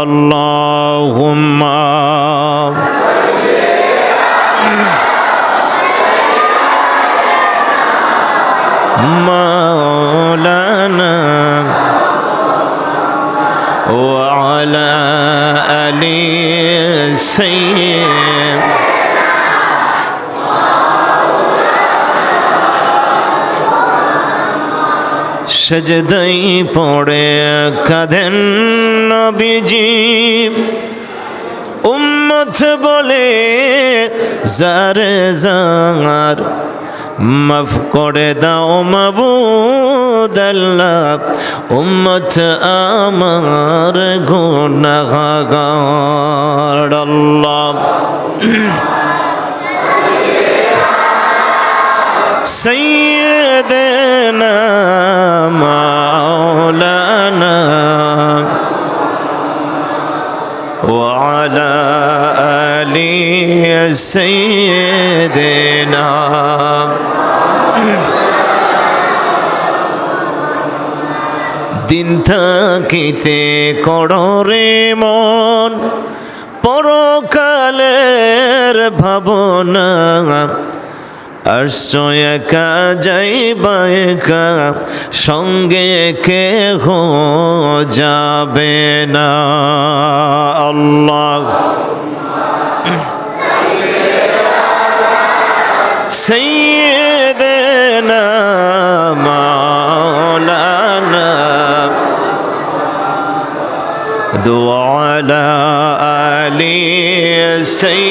اللهم مولانا وعلى آل سيدنا সজদাই পড়ে কাঁদেন নবীজি, উম্মত বলে যার যার মাফ করে দাও মাবুদাল্লাহ উম্মত আমার গুনাহগার আল্লাহ। সৈয়দনা মা وعلى آل سيدنا দিন থাকিতে কররে মন পরকালের ভাবনা আশ্রয় একা যাইবা একা সঙ্গে কে হো যাবে না। আল্লাহ। সৈয়দেনা মাওলানা। দোয়ালা আলী সৈ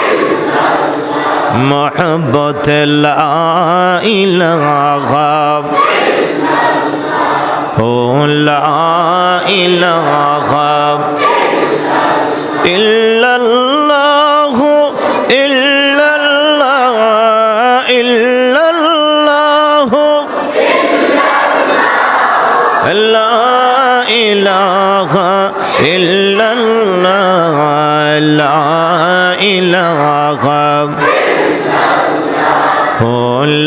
محبة لا إله لا إله إلا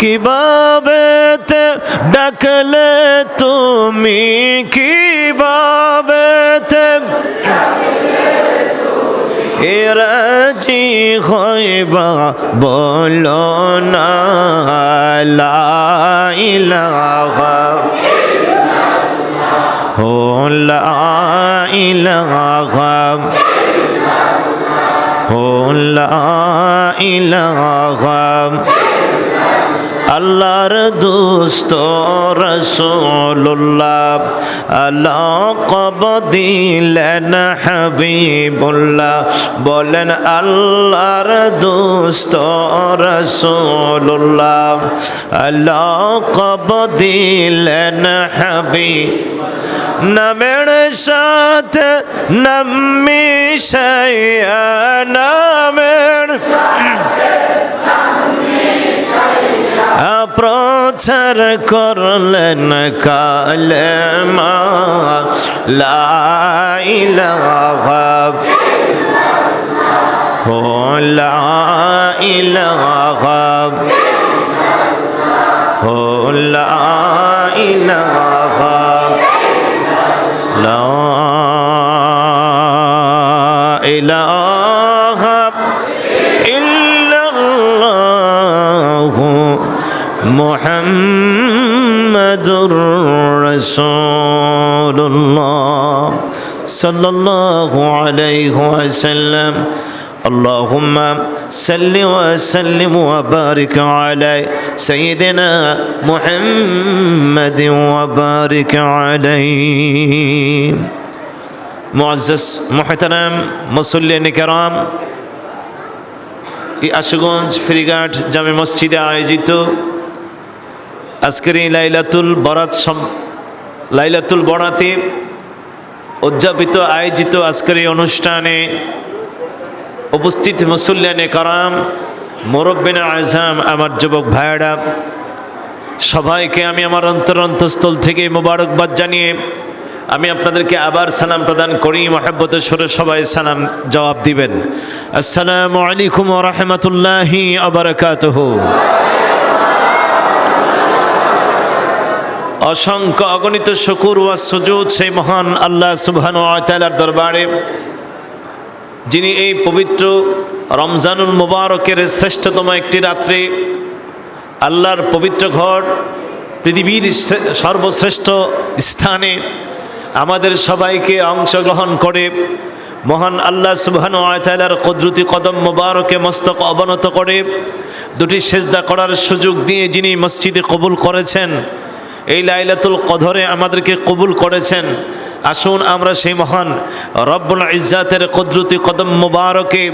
কীভাবে ডাকলে তুমি কীভাবে তে এরাজি হইবা বলো না ইলাহা। লা ইলাহা। লা ইলাহা। আল্লাহর দুস্ত রসুল্লাহ আল্লাহ দিলেন হাবিবুল্লাহ। বলেন, আল্লাহর দুস্ত রসুল্লাহ আল্লাহ দিলেন হাবিব। নামের সাথে নামি নামের প্রচার করলেন কালেমা লাইলাহা ও লাইলাহা ও মুহাম্মাদুর রাসূলুল্লাহ صلى الله عليه وسلم اللهم صل وسلم وبارك على سيدنا محمد وبارك عليه معزز محترم মুসল্লিন کرام এই আশুগঞ্জ ফেরিঘাট জামে মসজিদে আয়োজিত আজকের এই লাইলাতুল বরাত লাইলাতুল বরাতে উদযাপিত, আয়োজিত আজকের এই অনুষ্ঠানে উপস্থিত মুসল্লানে কারাম, মোরব্বিন আজম আমার যুবক ভাইয়েরা, সবাইকে আমি আমার অন্তর অন্তঃস্থল থেকে মোবারকবাদ জানিয়ে আমি আপনাদেরকে আবার সালাম প্রদান করি, মহাব্বত সরে সবাই সালাম জবাব দিবেন। আসসালামু আলাইকুম রহমতুল্লাহি আবরকাতহ অসংখ্য অগণিত শুকুর ওয়া সুজুদ সেই মহান আল্লাহ সুবহান তালার দরবারে, যিনি এই পবিত্র রমজানুল মুবারকের শ্রেষ্ঠতম একটি রাত্রে আল্লাহর পবিত্র ঘর, পৃথিবীর সর্বশ্রেষ্ঠ স্থানে আমাদের সবাইকে অংশগ্রহণ করে মহান আল্লাহ সুবহান আয়তালার কদরতি কদম মুবারকে মস্তক অবনত করে দুটি সেজদা করার সুযোগ দিয়ে যিনি মসজিদে কবুল করেছেন। এই লাইলাতুল কদরে আমাদেরকে কবুল করেছেন। আসুন আমরা সেই মহান রব্বুল ইজ্জাতের কদরতি কদম মুবারকে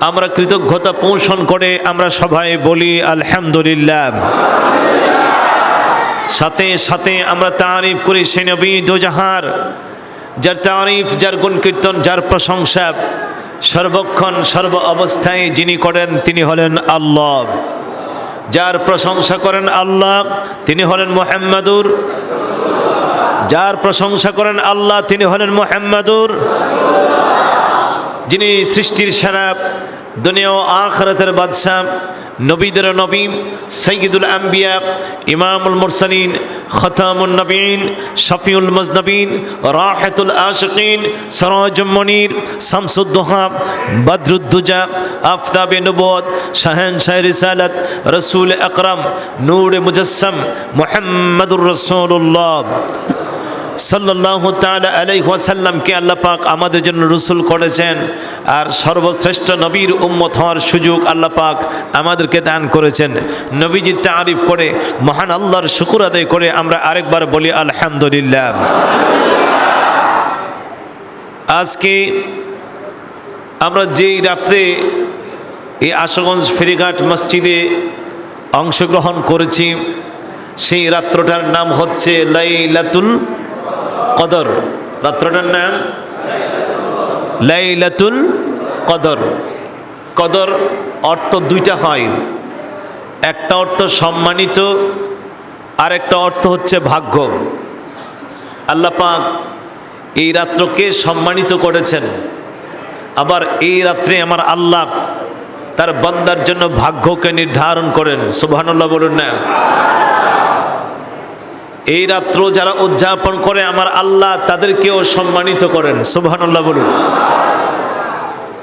আমরা কৃতজ্ঞতা পোষণ করে আমরা সবাই বলি, আলহামদুলিল্লাহ। সাথে সাথে আমরা তারিফ করি সে নবী দোজাহার, যার তারিফ, যার গুণ কীর্তন যার প্রশংসা, সর্বক্ষণ, সর্ব অবস্থায় যিনি করেন তিনি হলেন আল্লাহ। যার প্রশংসা করেন আল্লাহ, তিনি হলেন মোহাম্মদুর। যার প্রশংসা করেন আল্লাহ, তিনি হলেন মোহাম্মদুর। যিনি সৃষ্টির সেরা, দুনিয়া ও আখরাতের বাদশাহ নবীদের নবী সৈয়দুল আম্বিয়া ইমামুল মুরসালিন খতামুল নবীন, শফিউল মজনবিন, রাহেতুল আশকিন সরোজুম মনির, শামসুদ্দোহা, বদরুদ্দুজা, আফতাবে নবদ শাহেন শাহ রিসালত, রসুল আকরম, নূর মুজসম মোহাম্মদুর রসুল্লাহ সাল্লাহ তালা আলাই ওয়াসাল্লামকে আল্লাহ পাক আমাদের জন্য রসুল করেছেন। আর সর্বশ্রেষ্ঠ নবীর উম্মত হওয়ার সুযোগ আল্লাহ পাক আমাদেরকে দান করেছেন। নবীজির তারিফ করে, মহান আল্লাহর শুকুর আদায় করে আমরা আরেকবার বলি, আলহামদুলিল্লাহ। আজকে আমরা যেই রাত্রে এই আশগঞ্জ ফেরিঘাট মসজিদে অংশগ্রহণ করেছি, সেই রাত্রটার নাম হচ্ছে লাইলাতুল কদর। রাত্রটার নাম লাইলাতুল কদর। কদর অর্থ দুইটা হয়। একটা অর্থ সম্মানিত আর একটা অর্থ হচ্ছে ভাগ্য। আল্লাহ পাক এই রাত্রকে সম্মানিত করেছেন। আবার এই রাত্রে আমার আল্লাহ তার বান্দার জন্য ভাগ্যকে নির্ধারণ করেন। সুবহানাল্লাহ বলুন না। এই রাত্র যারা উদযাপন করে, আমার আল্লাহ তাদেরকেও সম্মানিত করেন। সুবহানাল্লাহ বলুন।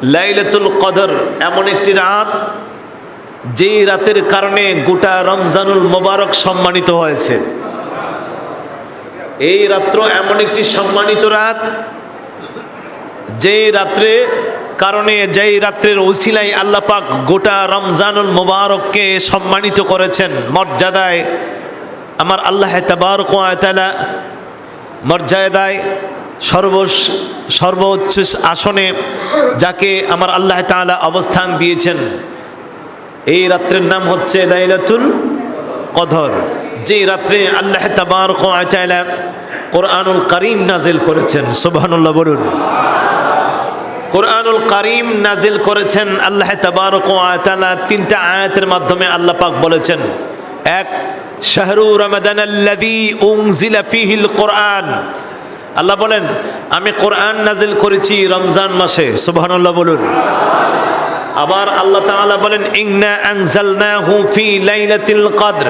লাইলাতুল কদর এমন একটি রাত, যেই রাতের কারণে গোটা রমজানুল মোবারক সম্মানিত হয়েছে। এই রাত্র এমন একটি সম্মানিত রাত, যেই রাত্রে কারণে, যেই রাত্রের ওসিলাই আল্লাহ পাক গোটা রমজানুল মোবারককে সম্মানিত করেছেন। মর্যাদায় আমার আল্লাহ তাবারক ওয়া তাআলা মর্যাদায় সর্ব সর্বোচ্চ আসনে যাকে আমার আল্লাহ তাআলা অবস্থান দিয়েছেন। এই রাত্রের নাম হচ্ছে লাইলাতুল কদর। যে রাত্রে আল্লাহ তাবারক ওয়া তাআলা কোরআনুল করিম নাজিল করেছেন, সুবহানাল্লাহ বলুন। কোরআনুল কারীম নাজিল করেছেন, আল্লাহ তাবারক ওয়া তাআলা তিনটা আয়াতের মাধ্যমে আল্লাহ পাক বলেছেন। এক শাহরু রমাদান কোরআন। আল্লাহ বলেন, আমি কোরআন নাজিল করেছি রমজান মাসে, সুবহানাল্লাহ বলুন। আবার আল্লাহ তাআলা বলেন, ইন্না আনজালনাহু ফি লাইলাতিল কদর।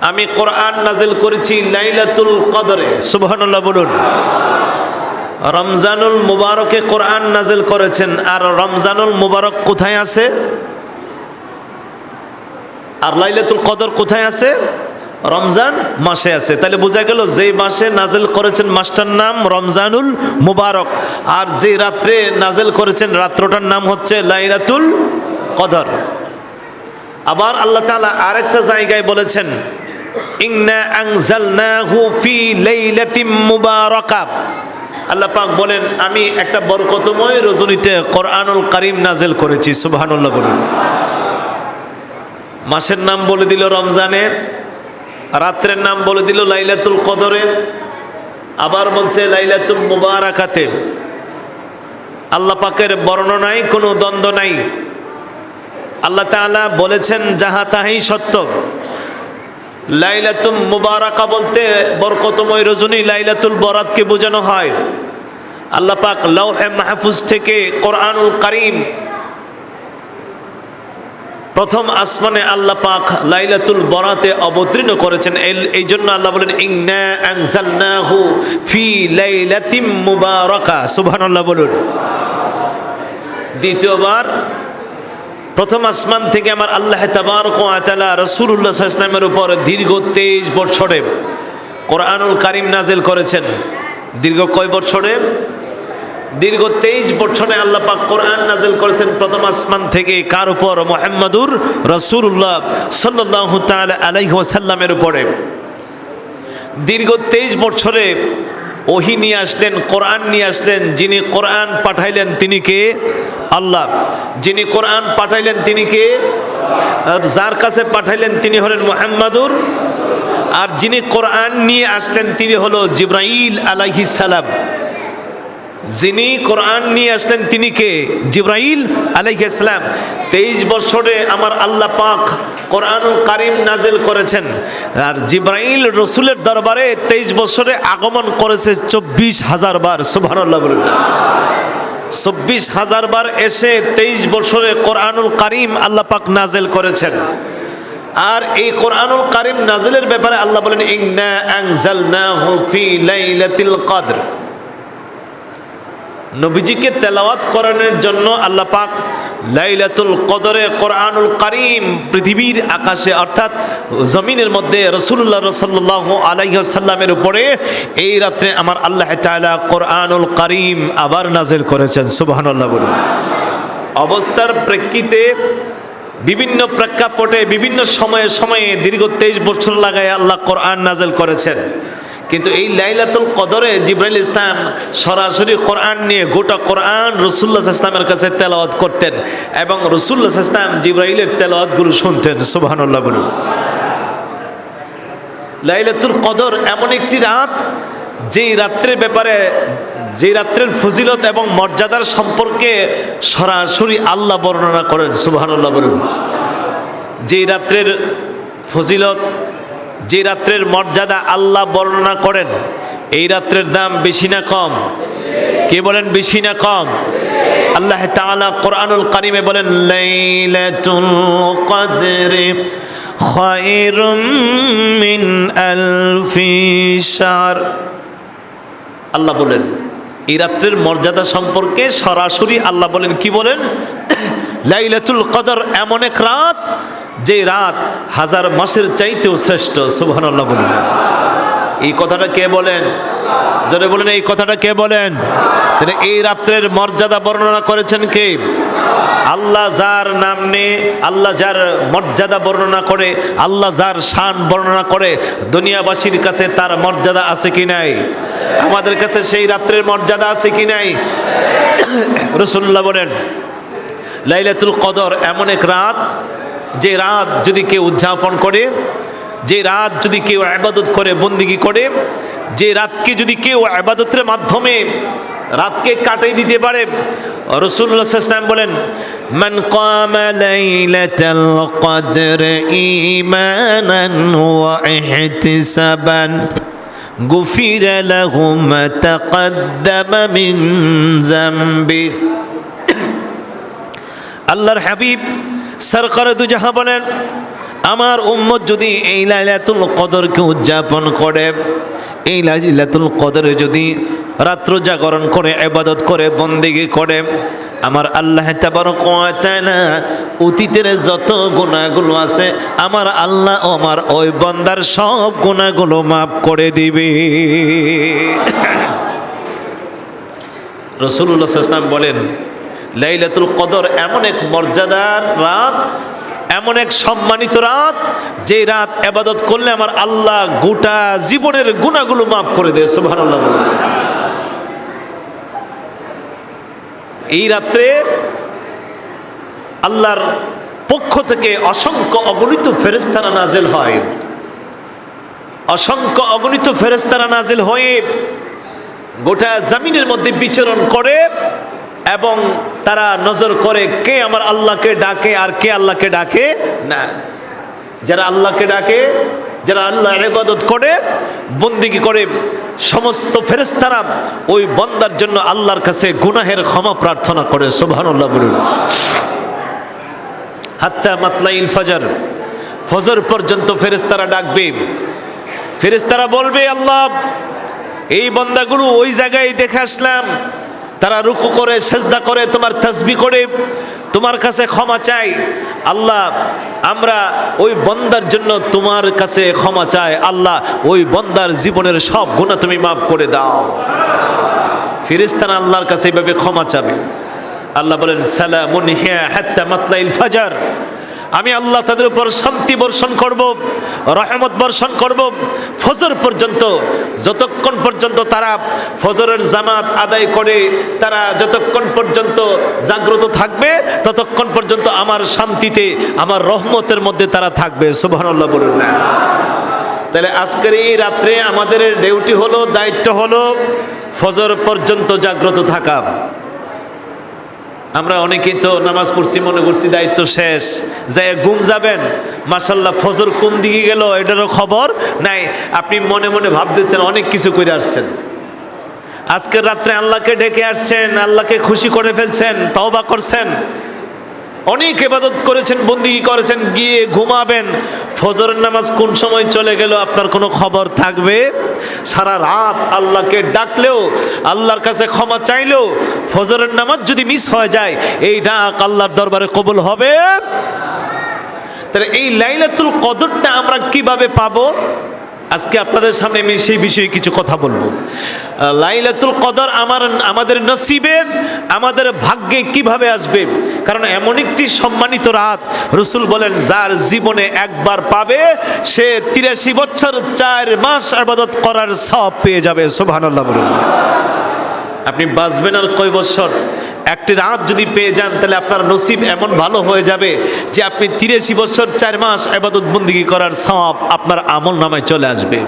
আমি কোরআন নাজিল করেছি লাইলাতুল কদরে, সুবহানাল্লাহ বলুন। রমজানুল মুবারকে কোরআন নাজিল করেছেন, আর রমজানুল মুবারক কোথায় আছে? আর লাইলাতুল কদর কোথায় আছে? রমজান মাসে আছে। তাহলে বোঝা গেল যে মাসে নাজেল করেছেন মাসটার নাম রমজানুল মুবারক। আর যে রাত্রে নাজেল করেছেন রাত্রটার নাম হচ্ছে লাইলাতুল কদর। আবার আল্লাহ তাআলা আরেকটা জায়গায় বলেছেন আল্লাহ পাক বলেন, আমি একটা বরকতময় রজনীতে কোরআনুল কারীম নাজেল করেছি। সুবহানাল্লাহ বলুন। মাসের নাম বলে দিল রমজানে, রাত্রের নাম বলে দিল লাইলাতুল কদরে, আবার বলছে লাইলাতুল মুবারাকাতে। আল্লাহ পাকের বর্ণনায় কোনো দ্বন্দ্ব নাই। আল্লাহ তাআলা বলেছেন, যাহা তাহাই সত্য। লাইলাতুল মুবারাকা বলতে বরকতময় রজনী লাইলাতুল বরাতকে বোঝানো হয়। আল্লাহ পাক লৌহে মাহফুজ থেকে কোরআনুল কারীম প্রথম আসমানে আল্লাহ পাক লাইলাতুল বরাতে অবতীর্ণ করেছেন। এই- জন্য আল্লাহ বলেন, ইন্না আনজালনাহু ফি লাইলাতিম মুবারাকা। সুবহানাল্লাহ বলুন। দ্বিতীয়বার, প্রথম আসমান থেকে আমার আল্লাহ তাবারক তাআলা রাসূলুল্লাহ সাল্লাল্লাহু উপর দীর্ঘ 23 বছরে কোরআনুল কারীম নাজিল করেছেন। দীর্ঘ কয় বছরে দীর্ঘ তেইশ বছরে আল্লাহ পাক কোরআন নাজিল করেছেন প্রথম আসমান থেকে। কার উপর? মোহাম্মদুর রসুল্লাহ সাল্লাহ তাল আলাইহি ওয়াসাল্লামের উপরে। দীর্ঘ তেইশ বছরে ওহি নিয়ে আসলেন, কোরআন নিয়ে আসলেন, যিনি কোরআন পাঠাইলেন তিনি কে? আল্লাহ। যিনি কোরআন পাঠাইলেন তিনি কে? যার কাছে পাঠাইলেন তিনি হলেন মোহাম্মদুর। আর যিনি কোরআন নিয়ে আসলেন তিনি হলো জিব্রাইল আলাইহিস সালাম। যিনি কোরআন নিয়ে আসলেন, তিনি কে? জিব্রাইল আলাইহিসসালাম তেইশ বছরে আমার আল্লাহ পাক কোরআনুল কারিম নাজিল করেছেন। আর জিব্রাইল রসুলের দরবারে তেইশ বছরে আগমন করেছে চব্বিশ হাজার বার, সুবহানাল্লাহ চব্বিশ হাজার বার এসে তেইশ বছরে কোরআনুল কারিম আল্লাহ পাক নাজেল করেছেন। আর এই কোরআনুল কারিম নাজেলের ব্যাপারে আল্লাহ বলেন, ইন্না আনজালনাহু ফি লাইলাতিল কদর। নবীজিকে তেলাওয়াত করানোর জন্য আল্লাহ পাক লাইলাতুল কদরে কোরআনুল করিম পৃথিবীর আকাশে অর্থাৎ জমিনের মধ্যে রসুল্লাহ সাল্লাহ আলাইসাল্লামের উপরে এই রাত্রে আমার আল্লাহ তাআলা কোরআনুল করিম আবার নাজিল করেছেন। সুবহানাল্লাহ বলুন। অবস্থার প্রেক্ষিতে বিভিন্ন প্রেক্ষাপটে বিভিন্ন সময়ে সময়ে দীর্ঘ তেইশ বছর লাগায় আল্লাহ কোরআন নাজেল করেছেন। কিন্তু এই লাইলাতুল কদরে জিব্রাইল ইসলাম সরাসরি কোরআন নিয়ে গোটা কোরআন রসুল্লাহ ইসলামের কাছে তেলাওয়াত করতেন এবং রসুল্লাহ ইসলাম জিব্রাইলের তেলাওয়াতগুলো শুনতেন বলুন। লাইলাতুল কদর এমন একটি রাত, যেই রাত্রের ব্যাপারে যে রাত্রের ফজিলত এবং মর্যাদার সম্পর্কে সরাসরি আল্লাহ বর্ণনা করেন, সুবহানাল্লাহ বলুন। যেই রাত্রের ফজিলত যে রাত্রের মর্যাদা আল্লাহ বর্ণনা করেন, এই রাত্রের দাম বেশি না কম? কে বলেন বেশি না কম? আল্লাহ তাআলা কোরআনুল কারিমে বলেন, লাইলাতুল কদরে খায়রুম মিন আলফি শাহর আল্লাহ বলেন, এই রাত্রের মর্যাদা সম্পর্কে সরাসরি আল্লাহ বলেন, কি বলেন? লাইলাতুল কদর এমন এক রাত যে রাত হাজার মাসের চাইতেও শ্রেষ্ঠ, সুবহানাল্লাহ বলুন। এই কথাটা কে বলেন? জোরে বলেন, এই কথাটা কে বলেন? তাহলে এই রাত্রের মর্যাদা বর্ণনা করেছেন কে? আল্লাহ যার নাম নিয়ে, আল্লাহ যার মর্যাদা বর্ণনা করে, আল্লাহ যার শান বর্ণনা করে, দুনিয়াবাসীর কাছে তার মর্যাদা আছে কি নাই? আমাদের কাছে সেই রাত্রের মর্যাদা আছে কি নাই? রসুল্লাহ বলেন, লাইলাতুল কদর এমন এক রাত যে রাত যদি কেউ উদযাপন করে যে রাত যদি কেউ আবাদত করে বন্দিগি করে যে রাতকে যদি কেউ আবাদতের মাধ্যমে রাতকে কাটাই দিতে পারে রসুল্লাহ ইসলাম বলেন من قام ليلة القدر إيمانا واحتسابا غفر له ما تقدم من ذنبه আল্লাহর হাবিব সরকার দুজাহা বলেন, আমার উম্মত যদি এই লাইলাতুল কদরকে উদযাপন করে, এই লাইলাতুল কদরে যদি রাত্র জাগরণ করে এবাদত করে, বন্দেগি করে, আমার আল্লাহ তাআলা অতীতের যত গুনাহগুলো আছে, আমার আল্লাহ আমার ওই বান্দার সব গুনাহগুলো মাফ করে দিবে। রসুল্লাহ ইসলাম বলেন লাইলাতুল কদর এমন এক মর্যাদার রাত, এমন এক সম্মানিত রাত, যে রাত আবাদত করলে আমার আল্লাহ গোটা জীবনের গুণাগুলো মাফ করে দেয়, সুবহানাল্লাহ এই রাত্রে আল্লাহর পক্ষ থেকে অসংখ্য অগণিত ফেরেস্তারা নাজেল হয়। অসংখ্য অগণিত ফেরেস্তারা নাজেল হয়ে গোটা জামিনের মধ্যে বিচরণ করে এবং তারা নজর করে কে আমার আল্লাহকে ডাকে আর কে আল্লাহকে ডাকে না। যারা আল্লাহকে ডাকে, যারা আল্লাহ ইবাদত করে, বন্দিগি করে, সমস্ত ফেরেস্তারা ওই বন্দার জন্য আল্লাহর কাছে গুনাহের ক্ষমা প্রার্থনা করে, সুবহানাল্লাহ বলুন। হাত্তা মাতলাইল ফজর ফজর পর্যন্ত ফেরেস্তারা ডাকবে। ফেরেস্তারা বলবে, আল্লাহ, এই বন্দাগুলো ওই জায়গায় দেখে আসলাম তারা রুকু করে, সেজদা করে, তোমার তসবি করে, তোমার কাছে ক্ষমা চাই। আল্লাহ, আমরা ওই বন্দার জন্য তোমার কাছে ক্ষমা চাই। আল্লাহ, ওই বন্দার জীবনের সব গুণা তুমি মাফ করে দাও। ফিরিস্তান আল্লাহর কাছে এভাবে ক্ষমা চাবে। আল্লাহ বলেন, সালামুন হ্যাঁ হাত্তা মাতলাইল ফাজার। আমি আল্লাহ তাদের উপর শান্তি বর্ষণ করব, রহমত বর্ষণ করব। ফজর পর্যন্ত, যতক্ষণ পর্যন্ত তারা ফজরের জামাত আদায় করে, তারা যতক্ষণ পর্যন্ত জাগ্রত থাকবে, ততক্ষণ পর্যন্ত আমার শান্তিতে, আমার রহমতের মধ্যে তারা থাকবে। সুবহানাল্লাহ বলুন না। তাহলে আজকের এই রাত্রে আমাদের ডিউটি হলো, দায়িত্ব হলো ফজর পর্যন্ত জাগ্রত থাকা। আমরা অনেকেই তো নামাজ পড়ছি, মনে করছি দায়িত্ব শেষ। যাই ঘুম যাবেন মাসাল্লাহ ফজর কোন দিকে গেল এটারও খবর? নাই, আপনি মনে মনে ভাবতেছেন অনেক কিছু করে আসছেন। আজকের রাত্রে আল্লাহকে ডেকে আসছেন, আল্লাহকে খুশি করে ফেলছেন, তওবা করছেন। অনেক ইবাদত করেছেন, বন্দি করেছেন, গিয়ে ঘুমাবেন। ফজরের নামাজ কোন সময় চলে গেল আপনার কোনো খবর থাকবে? সারা রাত আল্লাহকে ডাকলেও, আল্লাহর কাছে ক্ষমা চাইলেও ফজরের নামাজ যদি মিস হয়ে যায়, এই ডাক আল্লাহর দরবারে কবুল হবে? তাহলে এই লাইলাতুল কদরটা আমরা কীভাবে পাবো? আজকে আপনাদের সামনে আমি সেই বিষয়ে কিছু কথা বলব। লাইলাতুল কদর আমার, আমাদের নসিবে, আমাদের ভাগ্যে কীভাবে আসবে? কারণ এমন একটি সম্মানিত রাত, রসুল বলেন, যার জীবনে একবার পাবে, সে তিরাশি বছর চার মাস আবাদত করার সব পেয়ে যাবে। বলুন। আপনি বাঁচবেন আর কয় বছর? একটি রাত যদি পেয়ে যান, তাহলে আপনার নসিব এমন ভালো হয়ে যাবে যে আপনি তিরাশি বছর চার মাস আবাদত বন্দিগি করার সব আপনার আমল নামায় চলে আসবে।